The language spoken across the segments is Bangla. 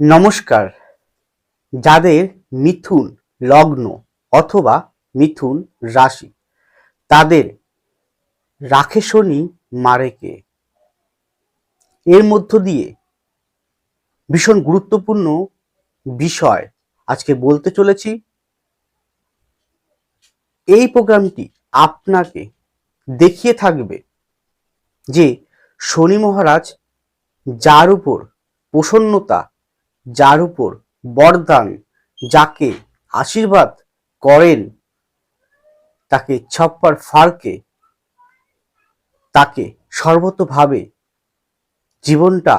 নমস্কার। যাদের মিথুন লগ্ন অথবা মিথুন রাশি, তাদের রাখে শনি মারে কে? এর মধ্য দিয়ে ভীষণ গুরুত্বপূর্ণ বিষয় আজকে বলতে চলেছি। এই প্রোগ্রামটি আপনাকে দেখিয়ে থাকবে যে শনি মহারাজ যার উপর প্রসন্নতা যার উপর বরদান যাকে আশীর্বাদ করেন, তাকে ছপ্পার ফারকে, তাকে সর্বতভাবে জীবনটা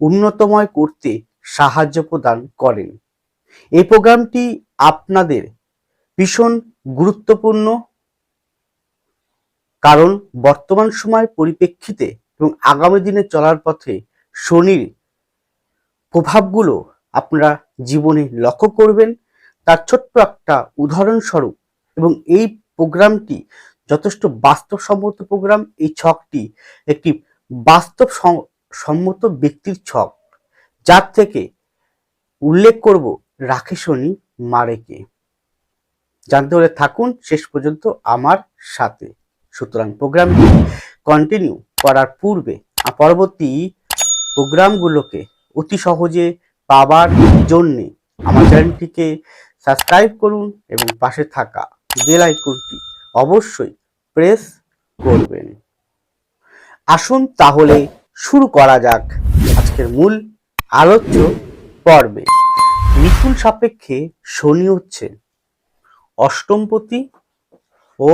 উন্নতময় করতে সাহায্য প্রদান করেন। এই প্রোগ্রামটি আপনাদের ভীষণ গুরুত্বপূর্ণ, কারণ বর্তমান সময়ের পরিপ্রেক্ষিতে এবং আগামী দিনে চলার পথে শনির প্রভাবগুলো আপনারা জীবনে লক্ষ্য করবেন। তার ছোট্ট একটা উদাহরণস্বরূপ এবং এই প্রোগ্রামটি যথেষ্ট বাস্তবসম্মত প্রোগ্রাম। এই ছকটি একটি বাস্তব সম্মত ব্যক্তির ছক, যার থেকে উল্লেখ করব রাখে শনি মারেকে। জানতে হলে থাকুন, শেষ পর্যন্ত আমার সাথে। সুতরাং প্রোগ্রামটি কন্টিনিউ করার পূর্বে, পরবর্তী প্রোগ্রামগুলোকে অতি সহজে পাবার জন্য আমার চ্যানেলটিকে সাবস্ক্রাইব করুন এবং পাশে থাকা বেল আইকনটি অবশ্যই প্রেস করবেন। আসুন তাহলে শুরু করা যাক আজকের মূল আলোচ্য পর্বে। মিথুন সাপেক্ষে শনি হচ্ছে অষ্টমপতি ও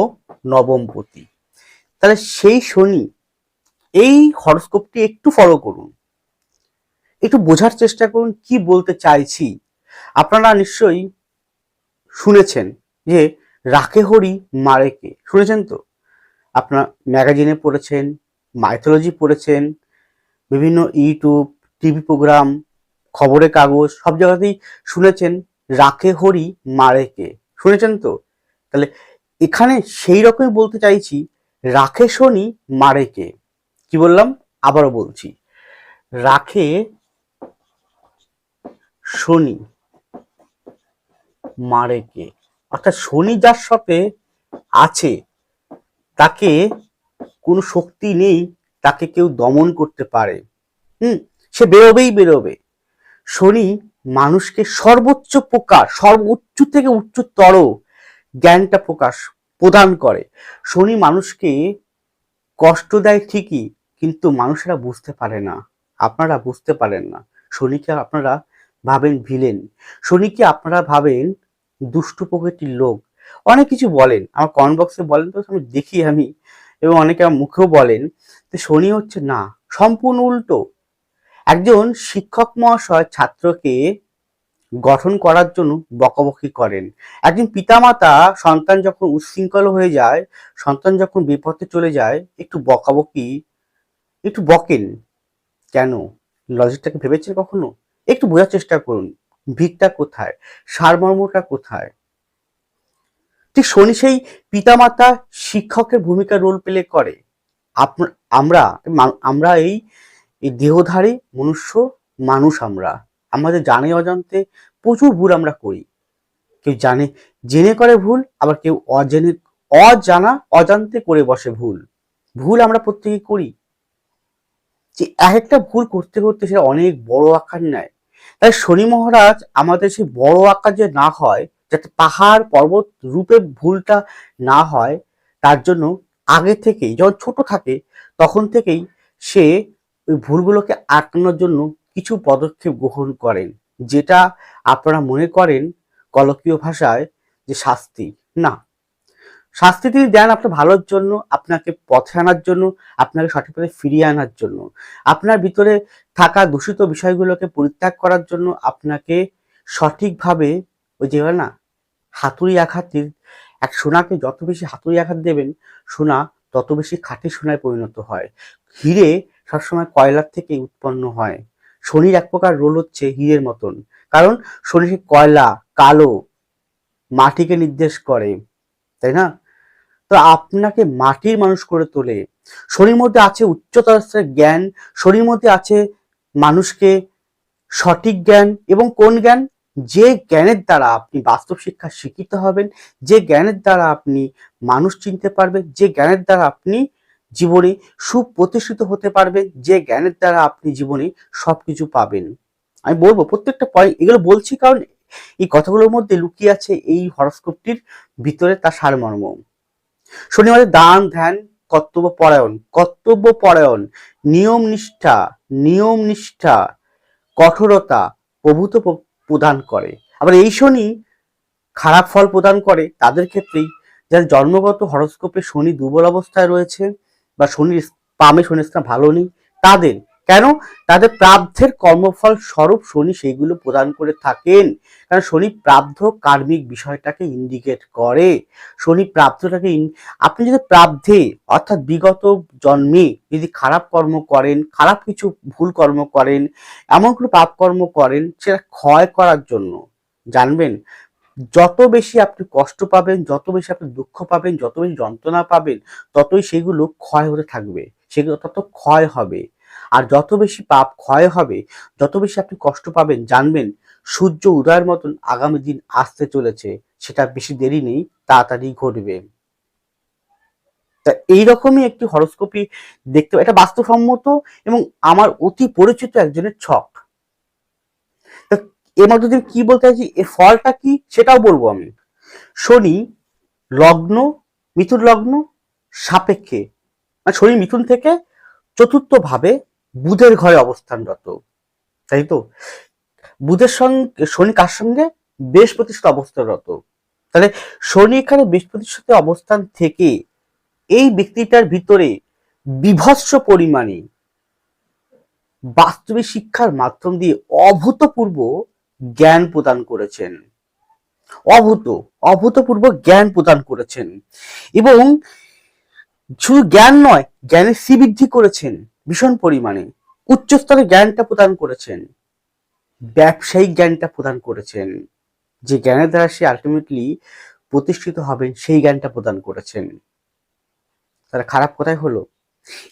নবমপতি। তাহলে সেই শনি এই হরস্কোপটি একটু ফলো করুন। একটু বোঝার চেষ্টা করুন কি বলতে চাইছি। আপনারা নিশ্চয়ই শুনেছেন যে রাখে হরি মারেকে। শুনেছেন তো? আপনার ম্যাগাজিনে পড়েছেন, মাইথোলজি পড়েছেন, বিভিন্ন ইউটিউব, টিভি প্রোগ্রাম, খবরের কাগজ, সব জায়গাতেই শুনেছেন রাখে হরি মারেকে। শুনেছেন তো? তাহলে এখানে সেই রকমই বলতে চাইছি রাখে শনি মারেকে। কি বললাম? আবারও বলছি। রাখে শনি মারেকে অর্থাৎ শনি যার সাথে আছে, তাকে কোনো শক্তি নেই, তাকে কেউ দমন করতে পারে। হুম, সে বেরোবেই বেরোবে। শনি মানুষকে সর্বোচ্চ প্রকার সর্বোচ্চ থেকে উচ্চতর জ্ঞানটা প্রকাশ প্রদান করে। শনি মানুষকে কষ্ট দেয় ঠিকই, কিন্তু মানুষেরা বুঝতে পারে না। আপনারা বুঝতে পারেন না। শনিকে আপনারা ভাবেন ভিলেন। শনিকে আপনারা ভাবেন? দুষ্টু প্রকৃতির লোক। অনেক কিছু বলেন। আমার কমেন্ট বক্সে বলেন তো, আমি দেখি আমি। এবং অনেকে আমার মুখেও বলেন। যে শনি হচ্ছে না। সম্পূর্ণ উল্টো। একজন শিক্ষক মহাশয় ছাত্রকে গঠন করার জন্য বকাবকি করেন। একজন পিতামাতা সন্তান যখন উচ্ছৃঙ্খল হয়ে যায়, সন্তান যখন বিপথে চলে যায়, একটু বকাবকি, একটু বকেন। কেন? লজিকটাকে ভেবেছেন কখনো? একটু বোঝার চেষ্টা করুন, ভিকটা কোথায়? সারমর্মটা কোথায়? ঠিক শনি সেই পিতামাতা শিক্ষকের ভূমিকা রোল প্লে করে। আমরা আমরা এই দেহধারী মনুষ্য মানুষ আমরা। আমাদের জানে অজান্তে প্রচুর ভুল আমরা করি। কেউ জানে, জেনে করে ভুল, আবার কেউ অজেনে, অজানা, অজান্তে করে বসে ভুল। ভুল আমরা প্রত্যেকে করি। যে এক একটা ভুল করতে করতে সেটা অনেক বড় আকার নেয়। তাই শনি মহারাজ আমাদের সেই বড় আকার না হয়, যাতে পাহাড় পর্বত রূপে ভুলটা না হয়, তার জন্য আগে থেকেই, যখন ছোট থাকে, তখন থেকেই সে ওই ভুলগুলোকে আটকানোর জন্য কিছু পদক্ষেপ গ্রহণ করেন, যেটা আপনারা মনে করেন কলকীয় ভাষায় যে শাস্তি। না শাস্তি তিনি দেন আপনার ভালোর জন্য, আপনাকে পথে আনার জন্য, আপনাকে সঠিক পথে ফিরিয়ে আনার জন্য। আপনার ভিতরে থাকা দূষিত বিষয়গুলোকে পরিত্যাগ করার জন্য আপনাকে সঠিকভাবে ওই যে না, হাতুড়ি আঘাত দি- এক সোনাকে যত বেশি হাতুড়ি আঘাত দেবেন, সোনা তত বেশি খাঁটি সোনায় পরিণত হয়। হিরে সবসময় কয়লার থেকে উৎপন্ন হয়। শনির এক প্রকার রোল হচ্ছে হীরের মতন। কারণ শনি সেই কয়লা, কালো, মাটিকে নির্দেশ করে, তাই না? তো আপনাকে মাটির মানুষ করে তোলে। শরীর মধ্যে আছে উচ্চতর জ্ঞান শরীর মধ্যে আছে মানুষকে সঠিক জ্ঞান এবং কোন জ্ঞান? যে জ্ঞানের দ্বারা আপনি বাস্তব শিক্ষা শিক্ষিত হবেন, যে জ্ঞানের দ্বারা আপনি মানুষ চিনতে পারবেন, যে জ্ঞানের দ্বারা আপনি জীবনে সুপ্রতিষ্ঠিত হতে পারবেন, যে জ্ঞানের দ্বারা আপনি জীবনে সবকিছু পাবেন। আমি বলব, প্রত্যেকটা পয়েন্ট এগুলো বলছি কারণ এই কথাগুলোর মধ্যে লুকিয়ে আছে এই হরস্কোপটির ভিতরে তার সারমর্ম। শনিবারে দান, ধ্যান, কর্তব্য, পরায়ণ। কর্তব্য, পরায়ণ। নিয়ম, নিষ্ঠা। নিয়ম, নিষ্ঠা। কঠোরতা প্রভূত প্রদান করে। আবার এই শনি খারাপ ফল প্রদান করে। তাদের ক্ষেত্রেই যাদের জন্মগত হরস্কোপে শনি দুর্বল অবস্থায় রয়েছে বা শনির পামে শনির স্থান ভালো নেই, তাদের কেন? তাদের প্রাব্ধের কর্মফল স্বরূপ শনি সেইগুলো প্রদান করে থাকেন। কারণ শনি প্রাব্ধ কার্মিক বিষয়টাকে ইন্ডিকেট করে। শনি প্রাপ্তটাকে ইন- আপনি যদি প্রাব্ধে, অর্থাৎ বিগত জন্মে যদি খারাপ কর্ম করেন, খারাপ কিছু ভুল কর্ম করেন, এমন কোনো পাপ কর্ম করেন, সেটা ক্ষয় করার জন্য, জানবেন? যত বেশি আপনি কষ্ট পাবেন, যত বেশি আপনি দুঃখ পাবেন, যত বেশি যন্ত্রণা পাবেন, ততই সেগুলো ক্ষয় হতে থাকবে। সেগুলো তত ক্ষয় হবে। আর যত বেশি পাপ ক্ষয় হবে, যত বেশি আপনি কষ্ট পাবেন, জানবেন, সূর্য উদয়ের মতন আগামী দিন আসতে চলেছে, সেটা বেশি দেরি নেই, তাড়াতাড়ি ঘটবে। তা এইরকমই একটি হরস্কোপি দেখতে এটা বাস্তবসম্মত এবং আমার অতি পরিচিত একজনের ছক। তা এর মধ্যে দিয়ে কি বলতে চাইছি এর ফলটা কি, সেটাও বলব আমি। শনি লগ্ন, মিথুন লগ্ন, সাপেক্ষে। মানে শনি মিথুন থেকে চতুর্থ ভাবে বুধের ঘরে অবস্থানরত তাই তো? বুধের সঙ্গে শনি কার সঙ্গে? বৃহস্পতির সাথে অবস্থানরত তাহলে শনি এখানে বৃহস্পতির সাথে অবস্থান থেকে এই ব্যক্তিটার ভিতরে বিভৎস পরিমাণে বাস্তবিক শিক্ষার মাধ্যম দিয়ে অভূতপূর্ব জ্ঞান প্রদান করেছেন। অভূত, অভূতপূর্ব জ্ঞান প্রদান করেছেন। এবং শুধু জ্ঞান নয়, জ্ঞানের শ্রীবৃদ্ধি করেছেন। ভীষণ পরিমাণে উচ্চস্তরের জ্ঞানটা প্রদান করেছেন। ব্যবসায়িক জ্ঞানটা প্রদান করেছেন। যে জ্ঞানের দ্বারা সে আলটিমেটলি প্রতিষ্ঠিত হবেন, সেই জ্ঞানটা প্রদান করেছেন। তাহলে খারাপ কথাই হলো,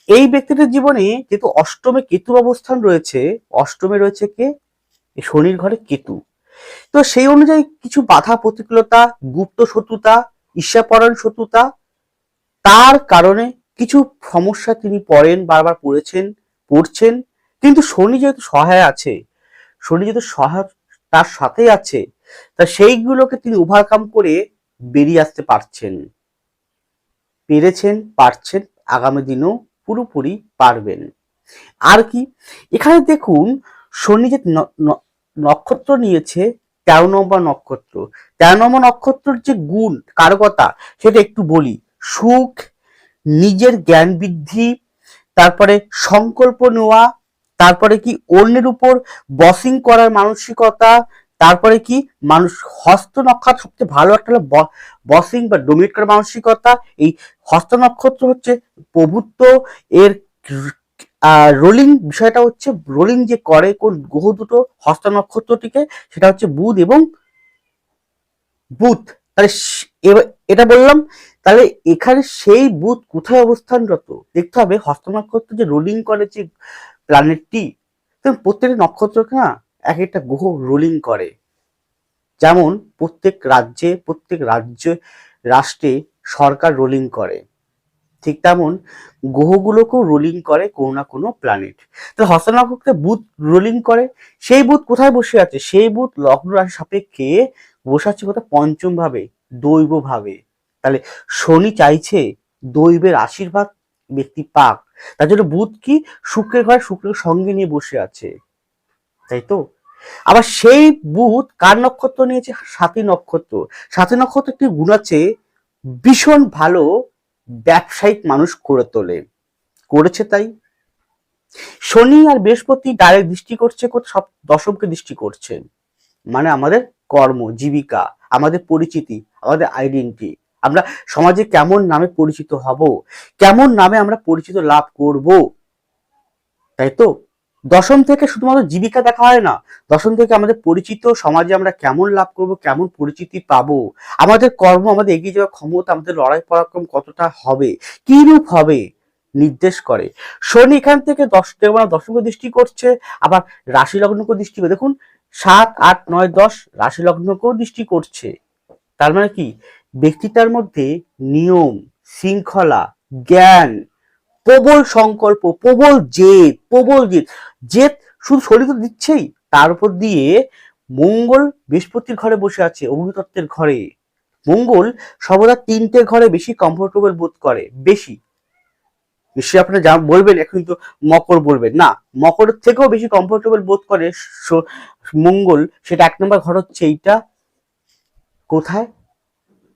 এই ব্যক্তিটার জীবনে যেহেতু অষ্টমে কেতুর অবস্থান রয়েছে, অষ্টমে রয়েছে কে? শনির ঘরে কেতু। তো সেই অনুযায়ী কিছু বাধা প্রতিকূলতা, গুপ্ত শত্রুতা, ঈর্ষাপরায়ণ শত্রুতা, তার কারণে কিছু সমস্যা তিনি পড়েন, বারবার পড়েছেন, পড়ছেন। কিন্তু শনি যেহেতু সহায় আছে, শনি যেহেতু সহায় তার সাথে আছে, তা সেইগুলোকে তিনি ওভারকাম করে বেরিয়ে আসতে পারছেন। পেরেছেন, পারছেন, আগামী দিনেও পুরোপুরি পারবেন। আর কি, এখানে দেখুন, শনি যে নক্ষত্র নিয়েছে, তেরো নম্বর নক্ষত্র। তেরো নম্বর নক্ষত্রের যে গুণ, কারকতা, সেটা একটু বলি। সুখ নিজের জ্ঞান বৃদ্ধি, তারপরে সংকল্প নেওয়া, তারপরে কি অন্যের উপর বসিং করার মানসিকতা, তারপরে কি মানুষ হস্ত নক্ষত্র সবচেয়ে ভালো একটা হলো বসিং বা ডোমিনেট করার মানসিকতা, এই হস্ত নক্ষত্র হচ্ছে প্রভুত্ব, এর রোলিং বিষয়টা হচ্ছে রোলিং যে করে কোন গ্রহ দুটো হস্ত নক্ষত্রটিকে, সেটা হচ্ছে বুধ এবং বুধ। তাহলে এটা বললাম, তাহলে এখানে সেই বুধ কোথায় অবস্থানরত? দেখতে হবে হস্ত নক্ষত্র যে রোলিং করে যে প্ল্যানেটটি প্রত্যেকটা নক্ষত্রকে না এক একটা গ্রহ রোলিং করে। যেমন প্রত্যেক রাজ্যে, প্রত্যেক রাজ্য, রাষ্ট্রে সরকার রোলিং করে। ঠিক তেমন গ্রহগুলোকেও রোলিং করে কোনো না কোনো প্ল্যানেট তাহলে হস্ত নক্ষত্রে বুধ রোলিং করে, সেই বুধ কোথায় বসে আছে? সেই বুধ লগ্ন রাশি সাপেক্ষে বসে আছে কোথায়? পঞ্চম ভাবে দৈব ভাবে তাহলে শনি চাইছে দৈবের আশীর্বাদ, ব্যক্তি পাক। তার জন্য বুধ কি? শুক্রের ঘরে শুক্রের সঙ্গে নিয়ে বসে আছে। তাই তো? আবার সেই বুধ কার নক্ষত্র নিয়েছে? সাথী নক্ষত্র। সাথী নক্ষত্র একটি গুণ আছে, ভীষণ ভালো ব্যবসায়িক মানুষ করে তোলে। করেছে তাই। শনি আর বৃহস্পতি ডাইরেক্ট দৃষ্টি করছে? সব দশমকে দৃষ্টি করছে। মানে আমাদের কর্ম, জীবিকা, আমাদের পরিচিতি, আমাদের আইডেন্টি আমরা সমাজে কেমন নামে পরিচিত হব? কেমন নামে আমরা পরিচিত লাভ করব? তাই তো? দশম থেকে শুধুমাত্র জীবিকা দেখা হয় না। দশম থেকে আমাদের পরিচিত সমাজে আমরা কেমন লাভ করব, কেমন পরিচিতি পাবো? আমাদের কর্ম, আমাদের এগিয়ে যাওয়ার ক্ষমতা, আমাদের লড়াই পরাক্রম কতটা হবে? কি রূপ হবে? নির্দেশ করে। শনি এখান থেকে দশ দশমিক দৃষ্টি করছে, আবার রাশি লগ্নকেও দৃষ্টি দেখুন সাত, আট, নয়, দশ রাশি লগ্নকেও দৃষ্টি করছে। তার মানে কি? ব্যক্তিটার মধ্যে নিয়ম, শৃঙ্খলা, জ্ঞান, প্রবল সংকল্প, প্রবল জেদ প্রবল জেদ জেদ শুধু শরীর তো দিচ্ছেই, তার উপর দিয়ে মঙ্গল বৃহস্পতির ঘরে বসে আছে, অগ্নিতত্ত্বের ঘরে। মঙ্গল সর্বদা তিনটে ঘরে বেশি কমফোর্টেবল বোধ করে, বেশি। নিশ্চয়ই আপনারা যা বলবেন, এখন তো মকর বলবেন। না, মকরের থেকেও বেশি কমফোর্টেবল বোধ করে মঙ্গল। সেটা এক নম্বর ঘর হচ্ছে এইটা। কোথায়?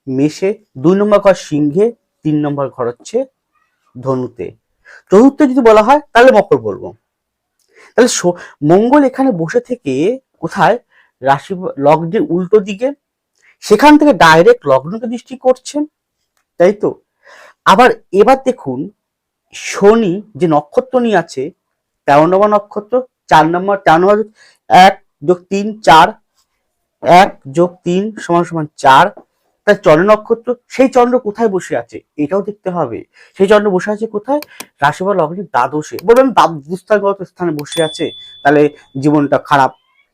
মেষে। দুই নম্বর ঘর সিংহে, তিন নম্বর ঘর হচ্ছে ধনুতে। চতুর্থ যদি বলা হয়, তাহলে মকর বলব। তাহলে মঙ্গল এখানে বসে থেকে কোথায়? রাশি লগ্নের উল্টো দিকে। সেখান থেকে ডাইরেক্ট লগ্নকে দৃষ্টি করছেন। তাই তো? আবার এবার দেখুন শনি যে নক্ষত্র নিয়ে আছে, তেরো নম্বর নক্ষত্র, চার নম্বর তেরো নম্বর এক যোগ তিন, চার। এক যোগ তিন সমান সমান চার। তার চন্দ্র নক্ষত্র, সেই চন্দ্র কোথায় বসে আছে? এটাও দেখতে হবে। সেই চন্দ্র বসে আছে কোথায়? রাশি বা লগ্নের দ্বাদশে। বলবেন দুস্থানগত স্থানে বসে আছে, তাহলে জীবনটা খারাপ।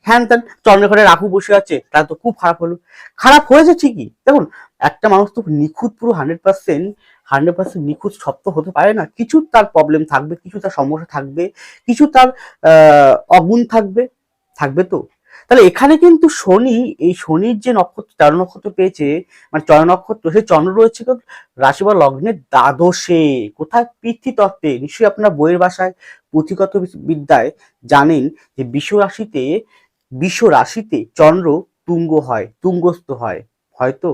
হ্যান ত্যান চন্দ্রঘরে রাহু বসে আছে, তাহলে তো খুব খারাপ হলো। খারাপ হয়েছে ঠিকই। দেখুন একটা মানুষ তো নিখুঁত পুরো হান্ড্রেড পার্সেন্ট হান্ড্রেড পার্সেন্ট নিখুঁত সব তো হতে পারে না। কিছু তার প্রবলেম থাকবে, কিছু তার সমস্যা থাকবে, কিছু তার অগুণ থাকবে থাকবে তো। তাহলে এখানে কিন্তু শনি, এই শনির যে নক্ষত্র তেরো নক্ষত্র পেয়েছে মানে চন্দ্র নক্ষত্র, সেই চন্দ্র রয়েছে রাশি বা লগ্নের দ্বাদশে। কোথায়? পৃথিতত্ত্বে। নিশ্চয়ই আপনার বইয়ের ভাষায় পুঁথিগত বিদ্যায় জানেন যে বিশ্ব রাশিতে বিশ্ব রাশিতে চন্দ্র তুঙ্গ হয়, তুঙ্গস্থ হয়। হয়তো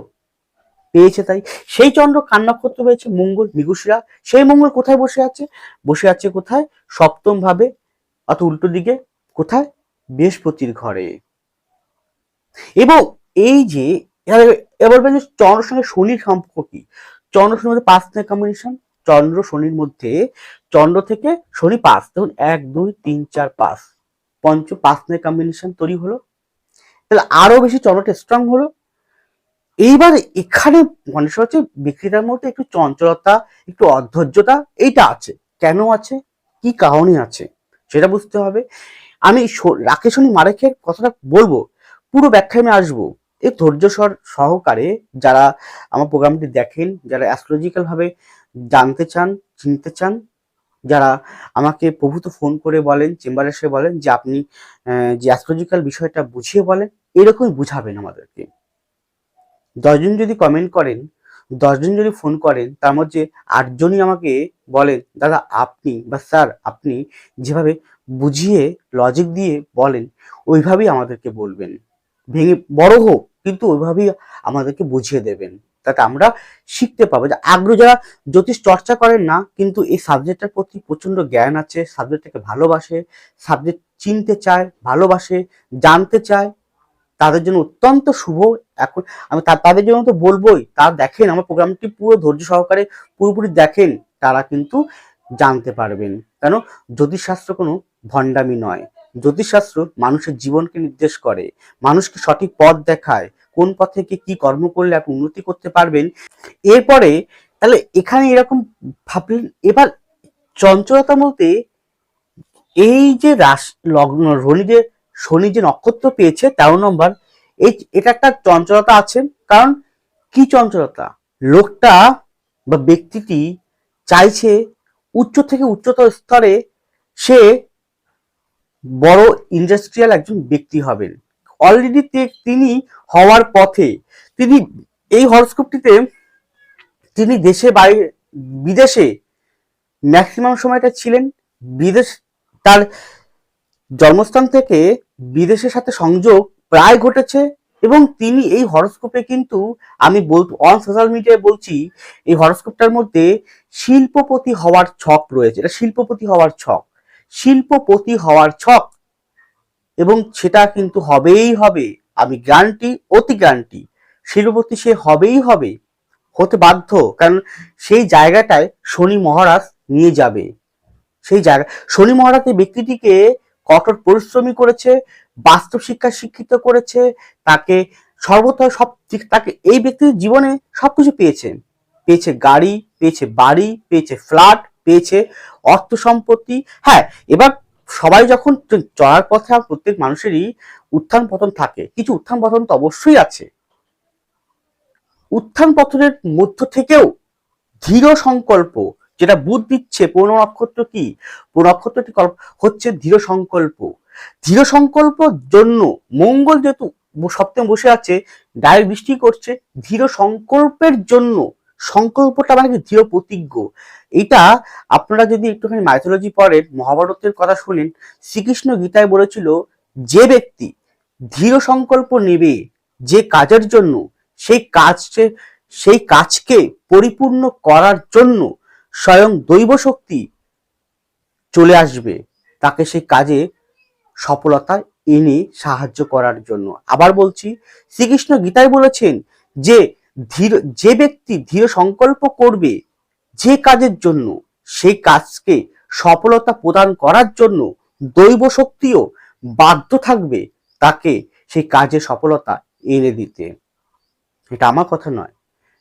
পেয়েছে তাই। সেই চন্দ্র কার নক্ষত্র পেয়েছে মঙ্গল, মৃগশিরা। সেই মঙ্গল কোথায় বসে আছে? বসে আছে কোথায়? সপ্তম ভাবে অত উল্টো দিকে, কোথায়? বৃহস্পতির ঘরে। এবং এই যে, এবার- বলবেন চন্দ্রের সঙ্গে শনির সম্পর্ক কি? চন্দ্র শনির মধ্যে পাঁচ থেকে কম্বিনেশন চন্দ্র শনির মধ্যে, চন্দ্র থেকে শনি পাঁচ। দেখুন, এক, দুই, তিন, চার, পাঁচ। পঞ্চ পাঁচ কম্বিনেশন তৈরি হলো। তাহলে আরও বেশি চন্দ্রটা স্ট্রং হলো। এইবার এখানে মনে হচ্ছে বিক্রেতার মধ্যে একটু চঞ্চলতা, একটু অধৈর্যতা, এইটা আছে। কেন আছে? কি কারণে আছে? সেটা বুঝতে হবে। আমি রাকেশনী মারেখের কথাটা বলব, পুরো ব্যাখ্যায় আমি আসব। এই ধৈর্য সর- সহকারে যারা আমার প্রোগ্রামটি দেখেন, যারা অ্যাস্ট্রোলজিক্যাল ভাবে জানতে চান, চিনতে চান, যারা আমাকে প্রভূত ফোন করে বলেন, চেম্বারে এসে বলেন যে আপনি যে অ্যাস্ট্রোলজিক্যাল বিষয়টা বুঝিয়ে বলেন, এরকমই বুঝাবেন আমাদেরকে। দশজন যদি কমেন্ট করেন, দশজন যদি ফোন করেন, তার মধ্যে আটজনই আমাকে বলেন, দাদা, আপনি বা স্যার আপনি যেভাবে বুঝিয়ে লজিক দিয়ে বলেন, ওইভাবেই আমাদেরকে বলবেন। ভেঙে বড় হোক, কিন্তু ওইভাবেই আমাদেরকে বুঝিয়ে দেবেন। তাতে আমরা শিখতে পাবো যে আগ্রহ যারা জ্যোতিষ চর্চা করেন না, কিন্তু এই সাবজেক্টটার প্রতি প্রচণ্ড জ্ঞান আছে সাবজেক্টটাকে ভালোবাসে সাবজেক্ট চিনতে চায়, ভালোবাসে, জানতে চায় তাদের জন্য অত্যন্ত শুভ এখন, আমি তা- তাদের জন্য তো বলবোই, তারা দেখেন, আমার প্রোগ্রামটি পুরো ধৈর্য সহকারে পুরোপুরি দেখেন, তারা কিন্তু জানতে পারবেন। কেন? জ্যোতিষশাস্ত্র কোনো ভণ্ডামি নয়। জ্যোতিষশাস্ত্র মানুষের জীবনকে নির্দেশ করে, মানুষকে সঠিক পথ দেখায়, কোন পথে কি কি কর্ম করলে আপনি উন্নতি করতে পারবেন। এরপরে, তাহলে এখানে এরকম ভাবলেন, এবার চঞ্চলতা বলতে এই যে রাশ লগ্ন যে শনি যে নক্ষত্র পেয়েছে তেরো নম্বর, এই এটা একটা চঞ্চলতা আছে। কারণ কি চঞ্চলতা? লোকটা বা ব্যক্তিটি চাইছে উচ্চ থেকে উচ্চতর স্তরে সে বড় ইন্ডাস্ট্রিয়াল একজন ব্যক্তি হবেন। অলরেডি তিনি হওয়ার পথে তিনি এই হরস্কোপটিতে তিনি দেশে বাইরে, বিদেশে ম্যাক্সিমাম সময়টা ছিলেন। বিদেশ, তার জন্মস্থান থেকে বিদেশের সাথে সংযোগ প্রায় ঘটেছে এবং তিনি এই হরস্কোপে কিন্তু আমি বল অন সোশ্যাল মিডিয়ায় বলছি, এই হরস্কোপটার মধ্যে শিল্পপতি হওয়ার ছক রয়েছে। এটা শিল্পপতি হওয়ার ছক। শিল্পপতি হওয়ার ছক। এবং সেটা কিন্তু হবেই হবে, আমি গ্যারান্টি অতি গ্যারান্টি শিল্পপতি সে হবেই হবে, হতে বাধ্য, কারণ সেই জায়গাটায় শনি মহারাজ নিয়ে যাবে। সেই জায়গা, শনি মহারাজ ব্যক্তিটিকে কঠোর পরিশ্রমী করেছে, বাস্তব শিক্ষা শিক্ষিত করেছে, তাকে সর্বতর সব তাকে এই ব্যক্তির জীবনে সবকিছু পেয়েছে। পেয়েছে গাড়ি, পেয়েছে বাড়ি, পেয়েছে ফ্ল্যাট পেয়েছে অর্থ সম্পত্তি। হ্যাঁ এবার সবাই যখন চলার পথে প্রত্যেক মানুষেরই উত্থান পতন থাকে, কিছু উত্থান পতন তো অবশ্যই আছে। উত্থান পতনের মধ্য থেকেও দৃঢ় সংকল্প যেটা বুধ দিচ্ছে পূর্ণ নক্ষত্র কি? পূর্ণ নক্ষত্রটি হচ্ছে দৃঢ় সংকল্প। দৃঢ় সংকল্প জন্য মঙ্গল যেহেতু সপ্তমে বসে আছে ডায়ের বৃষ্টি করছে, দৃঢ় সংকল্পের জন্য সংকল্পটা মানে দৃঢ় প্রতিজ্ঞ। এটা আপনারা যদি একটুখানি মাইথোলজি পড়েন, মহাভারতের কথা শুনেন, শ্রীকৃষ্ণ গীতায় বলেছিল, যে ব্যক্তি দৃঢ় সংকল্প নেবে যে কাজের জন্য, সেই কাজকে সেই কাজকে পরিপূর্ণ করার জন্য স্বয়ং দৈব শক্তি চলে আসবে তাকে সেই কাজে সফলতা এনে সাহায্য করার জন্য। আবার বলছি, শ্রীকৃষ্ণ গীতায় বলেছেন যে ধীর, যে ব্যক্তি ধীর সংকল্প করবে যে কাজের জন্য, সেই কাজকে সফলতা প্রদান করার জন্য দৈব শক্তিও বাধ্য থাকবে তাকে সেই কাজে সফলতা এনে দিতে। এটা আমার কথা নয়,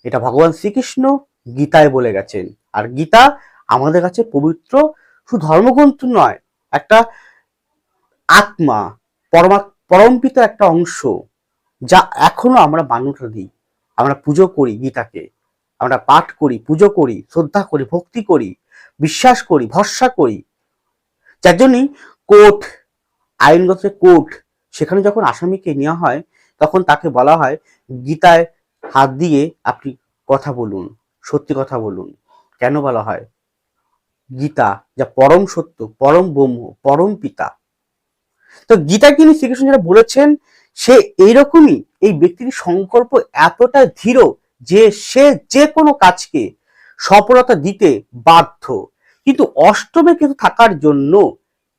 এটা ভগবান শ্রীকৃষ্ণ গীতায় বলে গেছেন। আর গীতা আমাদের কাছে পবিত্র, শুধু ধর্মগ্রন্থ নয়, একটা আত্মা, পরমা পরমপিত একটা অংশ, যা এখনও আমরা মান্যতা দিই। আমরা পুজো করি গীতাকে, আমরা পাঠ করি, পুজো করি, শ্রদ্ধা করি, ভক্তি করি, বিশ্বাস করি, ভরসা করি। যার জন্যই কোর্ট, আইনগত কোর্ট, সেখানে যখন আসামিকে নেওয়া হয়, তখন তাকে বলা হয়, গীতায় হাত দিয়ে আপনি কথা বলুন, সত্যি কথা বলুন। কেন বলা হয়? গীতা যা পরম সত্য, পরম ব্রহ্ম, পরম পিতা। তো গীতা তিনি শ্রীকৃষ্ণ যেটা বলেছেন, সে এইরকমই এই ব্যক্তির সংকল্প এতটা দৃঢ় যে সে যে কোনো কাজকে সফলতা দিতে বাধ্য। কিন্তু অষ্টমে কিন্তু থাকার জন্য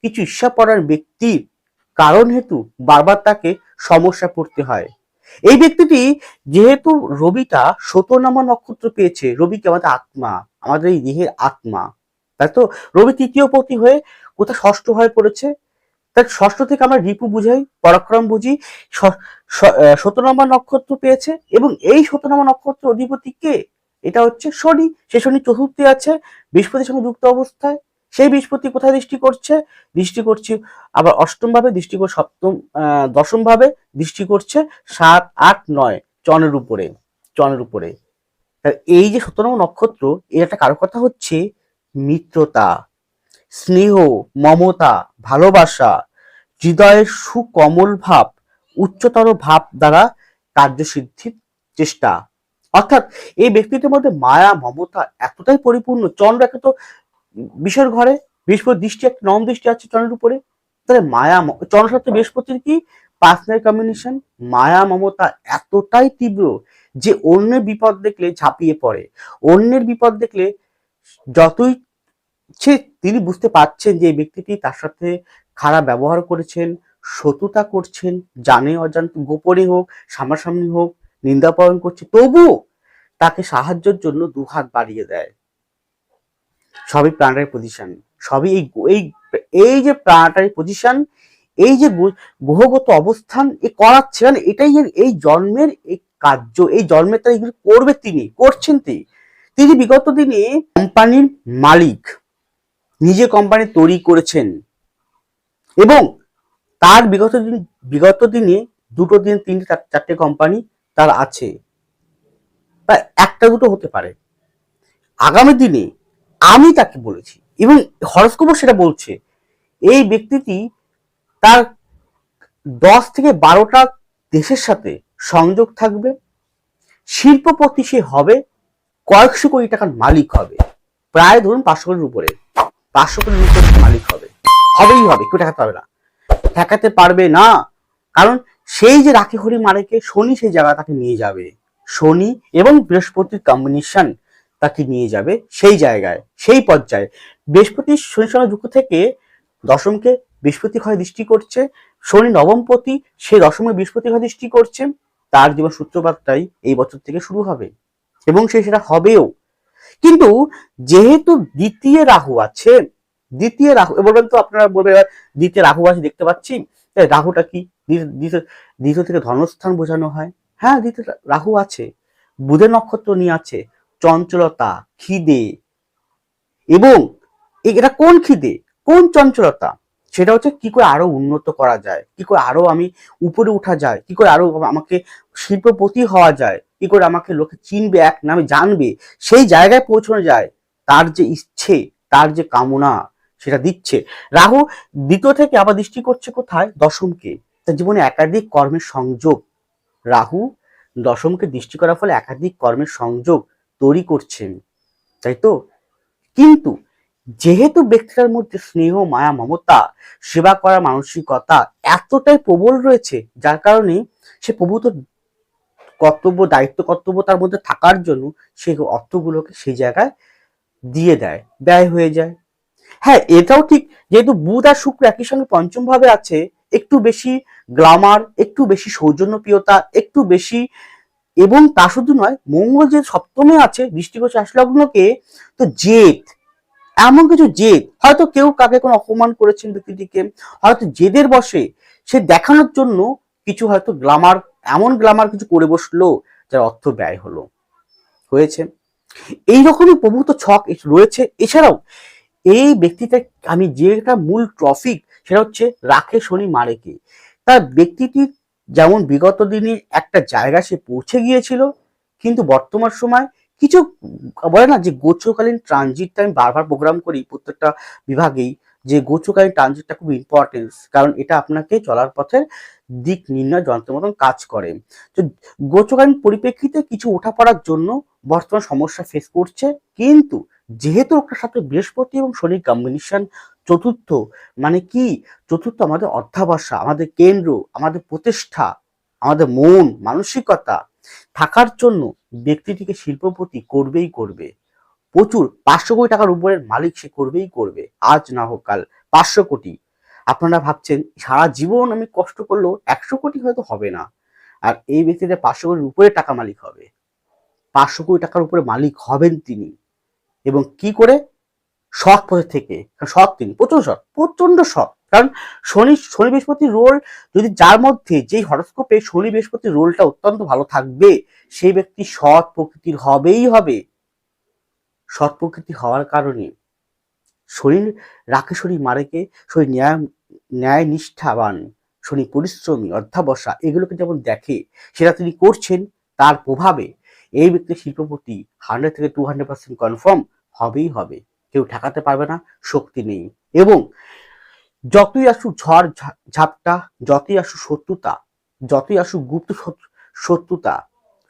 কিছু ঈর্ষাপরার ব্যক্তির কারণ হেতু বারবার তাকে সমস্যা পড়তে হয়। এই ব্যক্তিটি যেহেতু রবিটা শতনামা নক্ষত্র পেয়েছে, রবি কি আমাদের আত্মা? আমাদের এই দেহের আত্মা। তাই তো? রবি তৃতীয় পতি হয়ে কোথায় ষষ্ঠ হয়ে পড়েছে? তার ষষ্ঠ থেকে আমরা রিপু বুঝাই, পরাক্রম বুঝি সতেরো নম্বর নক্ষত্র পেয়েছে এবং এই সতেরো নম্বর নক্ষত্র অধিপতি কে? এটা হচ্ছে শনি। সে শনি চতুর্থে আছে, বৃহস্পতির সঙ্গে যুক্ত অবস্থায়। সেই বৃহস্পতি কোথায় দৃষ্টি করছে? দৃষ্টি করছে আবার অষ্টম ভাবে, দৃষ্টি করে, সপ্তম দশম ভাবে দৃষ্টি করছে সাত, আট, নয়, চনের উপরে চনের উপরে। এই যে সতেরো নক্ষত্র, এর একটা কারও কথা হচ্ছে মিত্রতা, স্নেহ, মমতা, ভালোবাসা, হৃদয়ের সুকমল ভাব, উচ্চতর ভাব দ্বারা কার্যসিদ্ধির চেষ্টা। অর্থাৎ এই ব্যক্তিদের মধ্যে মায়া, মমতা এতটাই পরিপূর্ণ, চন্দ্র একে তো বিষয়ের ঘরে বৃহস্পতি দৃষ্টি একটা নম দৃষ্টি আছে চন্দ্রের উপরে, তাহলে মায়া চন্দ্র সাথে বৃহস্পতির কি? পার্সোনাল কম্বিনেশন মায়া, মমতা এতটাই তীব্র যে অন্যের বিপদ দেখলে ঝাঁপিয়ে পড়ে, অন্যের বিপদ দেখলে যতই সে তিনি বুঝতে পারছেন যে এই ব্যক্তিটি তার সাথে খারাপ ব্যবহার করেছেন, শত্রুতা করছেন, জানে অজান্তে গোপনে হোক, সামনাসামনি হোক, নিন্দা পালন করছে তবুও তাকে সাহায্যের জন্য দুহাত বাড়িয়ে দেয়। সবই প্ল্যানেটারি পজিশন সবই এই এই যে প্ল্যানেটারি পজিশন এই যে গ্রহগত অবস্থান এ করাচ্ছে মানে এটাই এই জন্মের কার্য এই জন্মের তারা এগুলো করবে তিনি, করছেন তিনি। তিনি বিগত দিনে কোম্পানির মালিক, নিজে কোম্পানি তৈরি করেছেন। এবং তার বিগত দিন, বিগত দিনে দুটো দিন তিনটে চারটে কোম্পানি তার আছে। বা একটা দুটো হতে পারে। আগামী দিনে আমি তাকে বলেছি, এবং হরস্কোপও সেটা বলছে, এই ব্যক্তিটি তার দশ থেকে বারোটা দেশের সাথে সংযোগ থাকবে, শিল্পপতি সে হবে, কয়েকশো কোটি টাকার মালিক হবে। প্রায় ধরুন পাঁচশো কোটির উপরে, পাঁচশো কোটির উপরে মালিক হবে। হবেই হবে, কেউ ঠেকাতে পারবে না। ঠেকাতে পারবে না, কারণ সেই যে রাখি হরি মারেকে শনি সেই জায়গা তাকে নিয়ে যাবে। শনি এবং বৃহস্পতির কম্বিনেশন তাকে নিয়ে যাবে সেই জায়গায়, সেই পর্যায়ে। বৃহস্পতি শনির সঙ্গে যুক্ত থেকে দশমকে বৃহস্পতি ঘরে দৃষ্টি করছে, শনি নবমপতি সে দশমে বৃহস্পতি ঘরে দৃষ্টি করছে। তার জীবন সূত্রপাতটাই এই বছর থেকে শুরু হবে এবং সে সেটা হবেও। কিন্তু যেহেতু দ্বিতীয় রাহু আছে, দ্বিতীয় রাহু বলবেন তো আপনারা বলবেন দ্বিতীয় রাহু আছে দেখতে পাচ্ছি রাহুটা কি? দ্বিতীয়- থেকে ধর্মস্থান বোঝানো হয়। হ্যাঁ দ্বিতীয় রাহু আছে। বুধের নক্ষত্র নিয়ে আছে, চঞ্চলতা, খিদে। এবং এটা কোন খিদে? কোন চঞ্চলতা? সেটা হচ্ছে কি করে আরও উন্নত করা যায়, কি করে আরও আমি উপরে উঠা যায়, কি করে আরও আমাকে শিল্পপতি হওয়া যায়, কি করে আমাকে লোকে চিনবে, এক নামে জানবে, সেই জায়গায় পৌঁছানো যায়, তার যে ইচ্ছে, তার যে কামনা সেটা দিচ্ছে। রাহু দ্বিতীয় থেকে আবার দৃষ্টি করছে কোথায়? দশমকে। তার জীবনে একাধিক কর্মের সংযোগ। রাহু দশমকে দৃষ্টি করার ফলে একাধিক কর্মের সংযোগ তৈরি করছেন, তাই তো? কিন্তু যেহেতু ব্যক্তিটার মধ্যে স্নেহ, মায়া, মমতা, সেবা করার মানসিকতা এতটাই প্রবল রয়েছে, যার কারণে সে প্রভূত কর্তব্য, দায়িত্ব কর্তব্য তার মধ্যে থাকার জন্য সে অর্থগুলোকে সেই জায়গায় দিয়ে দেয়, ব্যয় হয়ে যায়। হ্যাঁ এটাও ঠিক, যেহেতু বুধ আর শুক্র একই সঙ্গে পঞ্চম ভাবে আছে, একটু বেশি গ্লামার, একটু বেশি সৌজন্যপ্রিয়তা, একটু বেশি এবং তা শুধু নয়, মঙ্গল যে সপ্তমে আছে দৃষ্টিগোচর রাশিলগ্নকে তো জেদ এমন কিছু জেদ, হয়তো কেউ কাকে কোনো অপমান করেছেন ব্যক্তিটিকে, হয়তো জেদের বসে সে দেখানোর জন্য কিছু হয়তো গ্লামার এমন গ্লামার কিছু করে বসল, যার অর্থ ব্যয় হলো। হয়েছে। এইরকমই প্রভূত ছক রয়েছে। এছাড়াও এই ব্যক্তিটা আমি যেটা মূল ট্রফিক সেটা হচ্ছে রাখে শনি মারেকে। তার ব্যক্তিটি যেমন বিগত দিনে একটা জায়গা সে পৌঁছে গিয়েছিল, কিন্তু বর্তমান সময় কিছু বলে না যে গোচরকালীন ট্রানজিটটা আমি বারবার প্রোগ্রাম করি প্রত্যেকটা বিভাগেই, যে গোচরকালীন ট্রানজিটটা খুব ইম্পর্টেন্স কারণ এটা আপনাকে চলার পথে দিক নির্ণয় যন্ত্রের মতন কাজ করে। তো গোচরকালীন পরিপ্রেক্ষিতে কিছু ওঠা পড়ার জন্য বর্তমান সমস্যা ফেস করছে, কিন্তু যেহেতু ওটার সাথে বৃহস্পতি এবং শনির কম্বিনেশন চতুর্থ মানে কি? চতুর্থ আমাদের অধ্যাবসা, আমাদের কেন্দ্র, আমাদের প্রতিষ্ঠা, আমাদের মন, মানসিকতা থাকার জন্য ব্যক্তিটিকে শিল্পপতি করবেই করবে। প্রচুর পাঁচশো কোটি টাকার উপরের মালিক সে করবেই করবে। আজ না হোক কাল। পাঁচশো কোটি। আপনারা ভাবছেন, সারা জীবন আমি কষ্ট করলেও একশো কোটি হয়তো হবে না। আর এই ব্যক্তিটা পাঁচশো কোটির উপরে টাকা মালিক হবে। পাঁচশো কোটি টাকার উপরে মালিক হবেন তিনি। এবং কি করে? সৎ পথে থেকে। সৎ তিনি। প্রচুর সৎ প্রচণ্ড সৎ কারণ শনি শনি বৃহস্পতির রোল যদি যার মধ্যে যেই হরস্কোপে শনি বৃহস্পতির রোলটা অত্যন্ত ভালো থাকবে, সেই ব্যক্তি সৎ প্রকৃতির হবেই হবে। সৎ প্রকৃতি হওয়ার কারণে শরীর রাখে শরীর মারেকে শরীর ন্যায় ন্যায় নিষ্ঠাবান শনি পরিশ্রমী, অধ্যাবসা, এগুলোকে যেমন দেখে, সেটা তিনি করছেন, তার প্রভাবে এই ব্যক্তির শিল্পপতি হান্ড্রেড থেকে টু হান্ড্রেড পার্সেন্ট কনফার্ম হবেই হবে। কেউ ঠেকাতে পারবে না, শক্তি নেই। এবং যতই আসুক ঝড় ঝাপটা, যতই আসুক শত্রুতা, যতই আসুক গুপ্ত শত্রুতা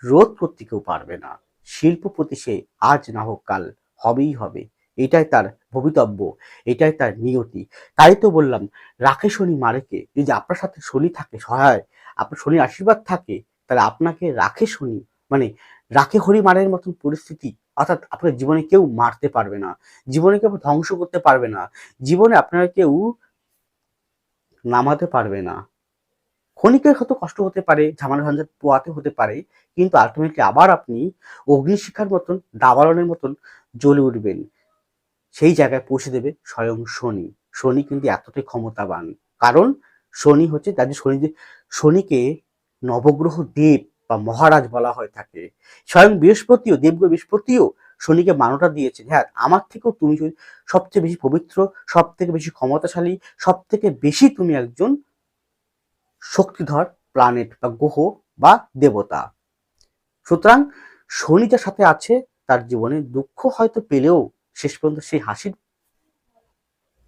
রোধ করতে কেউ পারবে না। শিল্পপতি সে আজ না হোক কাল হবেই হবে। এটাই তার ভবিতব্য, এটাই তার নিয়তি। তাই তো বললাম, রাখে শনি মারেকে। যদি আপনার সাথে শনি থাকে, সহায়, আপনার শনির আশীর্বাদ থাকে, তাহলে আপনাকে রাখে শনি মানে রাখে হরি মারের মতন পরিস্থিতি, অর্থাৎ আপনার জীবনে কেউ মারতে পারবে না। জীবনে কেউ ধ্বংস করতে পারবে না। জীবনে আপনারা কেউ নামাতে পারবে না। ক্ষণিকের হয়তো কষ্ট হতে পারে, ঝামেলা ঝঞ্ঝাট পোয়াতে হতে পারে, কিন্তু আলটিমেটলি আবার আপনি অগ্নিশিখার মতন দাবালনের মতন জ্বলে উঠবেন। সেই জায়গায় পৌঁছে দেবে স্বয়ং শনি। শনি কিন্তু এতটাই ক্ষমতাবান। কারণ শনি হচ্ছে তাদের শনি শনিকে নবগ্রহ দেব বা মহারাজ বলা হয়ে থাকে। স্বয়ং বৃহস্পতিও, দেবগ্রহ বৃহস্পতিও শনিকে মানটা দিয়েছে হ্যাঁ আমার থেকেও তুমি সবচেয়ে বেশি পবিত্র সব থেকে বেশি ক্ষমতাশালী সব থেকে বেশি তুমি একজন শক্তিধর প্ল্যানেট বা গ্রহ বা দেবতা। সুতরাং শনি যার সাথে আছে, তার জীবনে দুঃখ হয়তো পেলেও শেষ পর্যন্ত সেই হাসি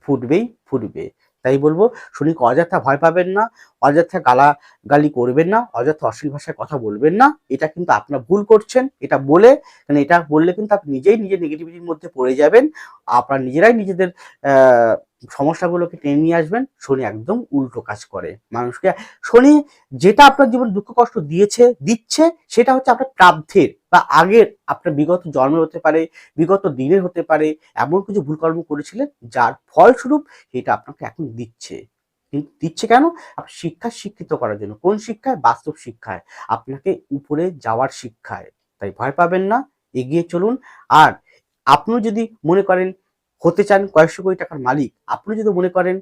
ফুটবেই ফুটবে। তাই বলব শনিকে অযথা ভয় পাবেন না, অযথা গালা গালি করবেন না, অযথা অশ্লীল ভাষায় কথা বলবেন না, এটা কিন্তু আপনার ভুল করছেন, এটা বলে মানে এটা বললে কিন্তু আপনি নিজেই নিজের নেগেটিভিটির মধ্যে পড়ে যাবেন, আপনার নিজেরাই নিজেদের সমস্যাগুলোকে টেনে নিয়ে আসবেন, শনি একদম উল্টো কাজ করে। মানুষকে, শনি যেটা আপনার জীবন দুঃখ, কষ্ট দিয়েছে, দিচ্ছে, সেটা হচ্ছে আপনার প্রাব্ধের বা আগের, আপনার বিগত জন্মের হতে পারে, বিগত দিনের হতে পারে, এমন কিছু ভুলকর্ম করেছিলেন, যার ফলস্বরূপ সেটা আপনাকে এখন দিচ্ছে। দিচ্ছে কেন? শিক্ষা শিক্ষিত করার জন্য। কোন শিক্ষায়? বাস্তব শিক্ষায়। আপনাকে উপরে যাওয়ার শিক্ষায়। তাই ভয় পাবেন না, এগিয়ে চলুন। আর আপনি যদি মনে করেন হতে চান কয়েকশো কোটি টাকার মালিক, আপনি যদি মনে করেন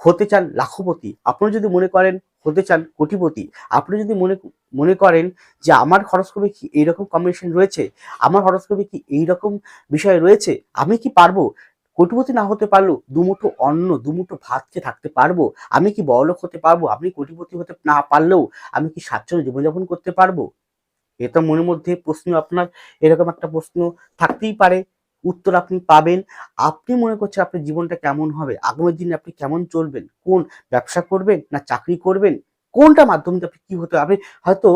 হতে চান লাখপতি, আপনি যদি মনে করেন হতে চান কোটিপতি, আপনি যদি মনে মনে করেন যে আমার হরস্কোপে কি এইরকম কম্বিনেশন রয়েছে, আমার হরস্কোপে কি এইরকম বিষয় রয়েছে, আমি কি পারব? কোটিপতি না হতে পারলেও দুমুঠো অন্ন দুমুঠো ভাত খেয়ে থাকতে পারব? আমি কি বড়লোক হতে পারব? আপনি কোটিপতি হতে না পারলেও আমি কি স্বাচ্ছন্দ্য জীবনযাপন করতে পারব? এটা মনের মধ্যে প্রশ্ন আপনার, এরকম একটা প্রশ্ন থাকতেই পারে। উত্তর আপনি পাবেন। আপনি মনে করছেন আপনার জীবনটা কেমন হবে? আগামী দিনে আপনি কেমন চলবেন? কোন ব্যবসা করবেন না চাকরি করবেন? কোনটা মাধ্যম আপনি কি হতে আপনি হয়তো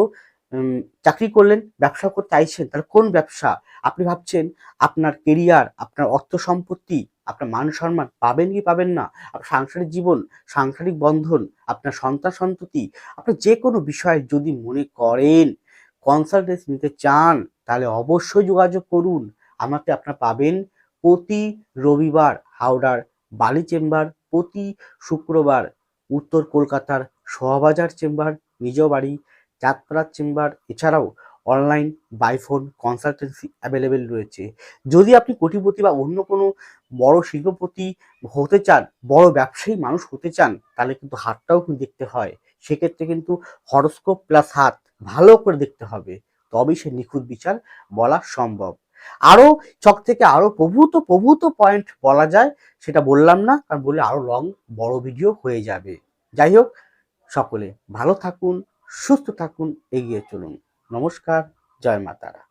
চাকরি করলেন, ব্যবসা করতে চাইছেন, তাহলে কোন ব্যবসা? আপনি ভাবছেন আপনার কেরিয়ার আপনার অর্থ সম্পত্তি, আপনার মান সম্মান পাবেন কি পাবেন না? আপনার সাংসারিক জীবন, সাংসারিক বন্ধন, আপনার সন্তান সন্ততি আপনার যে কোনো বিষয়ে যদি মনে করেন কনসালটেন্সি নিতে চান, তাহলে অবশ্যই যোগাযোগ করুন। আমাকে আপনারা পাবেন প্রতি রবিবার হাওড়ার বালি চেম্বার, প্রতি শুক্রবার উত্তর কলকাতার শোভাবাজার চেম্বার নিজ বাড়ি যাত্রার চেম্বার, এছাড়াও অনলাইন বাইফোন কনসালটেন্সি অ্যাভেলেবেল রয়েছে। যদি আপনি কোটিপতি বা অন্য কোনো বড় শিল্পপতি হতে চান, বড় ব্যবসায়ী মানুষ হতে চান, তাহলে কিন্তু হাতটাও কিন্তু দেখতে হয়। সেক্ষেত্রে কিন্তু হরস্কোপ প্লাস হাত ভালো করে দেখতে হবে। তবেই সে নিখুঁত বিচার বলা সম্ভব। আরও চক থেকে আরও প্রভূত প্রভূত পয়েন্ট বলা যায়, সেটা বললাম না, কারণ বললে আরও লং বড় ভিডিও হয়ে যাবে। যাই হোক, সকলে ভালো থাকুন, সুস্থ থাকুন, এগিয়ে চলুন। নমস্কার, জয় মাতারা